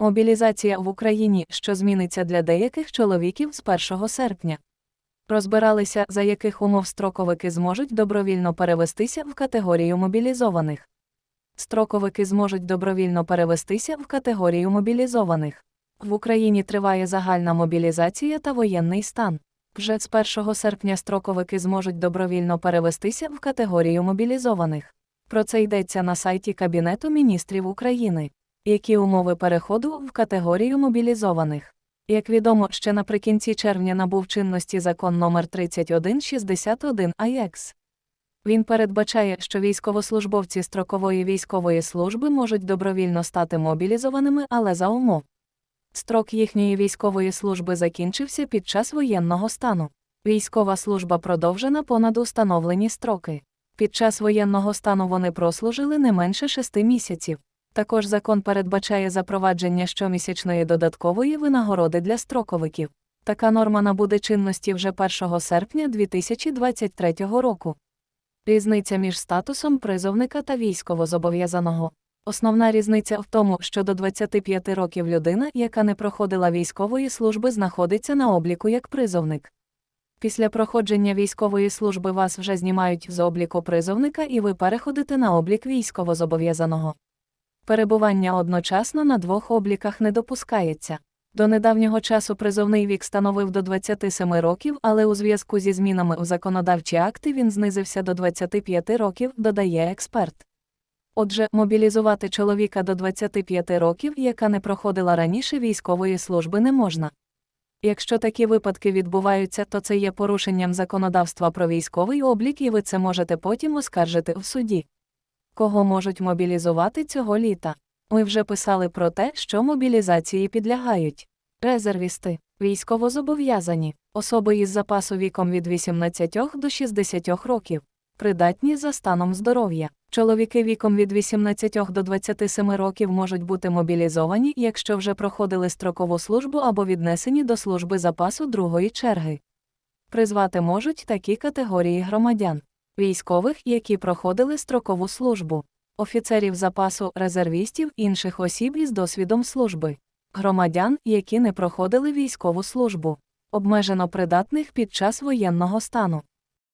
Мобілізація в Україні, що зміниться для деяких чоловіків з 1 серпня. Розбиралися, за яких умов строковики зможуть добровільно перевестися в категорію мобілізованих. Строковики зможуть добровільно перевестися в категорію мобілізованих. В Україні триває загальна мобілізація та воєнний стан. Вже з 1 серпня строковики зможуть добровільно перевестися в категорію мобілізованих. Про це йдеться на сайті Кабінету міністрів України. Які умови переходу в категорію мобілізованих? Як відомо, ще наприкінці червня набув чинності закон номер 3161 АЄКС. Він передбачає, що військовослужбовці строкової військової служби можуть добровільно стати мобілізованими, але за умов. Строк їхньої військової служби закінчився під час воєнного стану. Військова служба продовжена понад установлені строки. Під час воєнного стану вони прослужили не менше шести місяців. Також закон передбачає запровадження щомісячної додаткової винагороди для строковиків. Така норма набуде чинності вже 1 серпня 2023 року. Різниця між статусом призовника та військовозобов'язаного. Основна різниця в тому, що до 25 років людина, яка не проходила військової служби, знаходиться на обліку як призовник. Після проходження військової служби вас вже знімають з обліку призовника і ви переходите на облік військовозобов'язаного. Перебування одночасно на двох обліках не допускається. До недавнього часу призовний вік становив до 27 років, але у зв'язку зі змінами у законодавчі акти він знизився до 25 років, додає експерт. Отже, мобілізувати чоловіка до 25 років, яка не проходила раніше військової служби, не можна. Якщо такі випадки відбуваються, то це є порушенням законодавства про військовий облік, і ви це можете потім оскаржити в суді. Кого можуть мобілізувати цього літа? Ми вже писали про те, що мобілізації підлягають. Резервісти, військовозобов'язані, особи із запасу віком від 18 до 60 років, придатні за станом здоров'я. Чоловіки віком від 18 до 27 років можуть бути мобілізовані, якщо вже проходили строкову службу або віднесені до служби запасу другої черги. Призвати можуть такі категорії громадян військових, які проходили строкову службу, офіцерів запасу, резервістів, інших осіб із досвідом служби, громадян, які не проходили військову службу, обмежено придатних під час воєнного стану.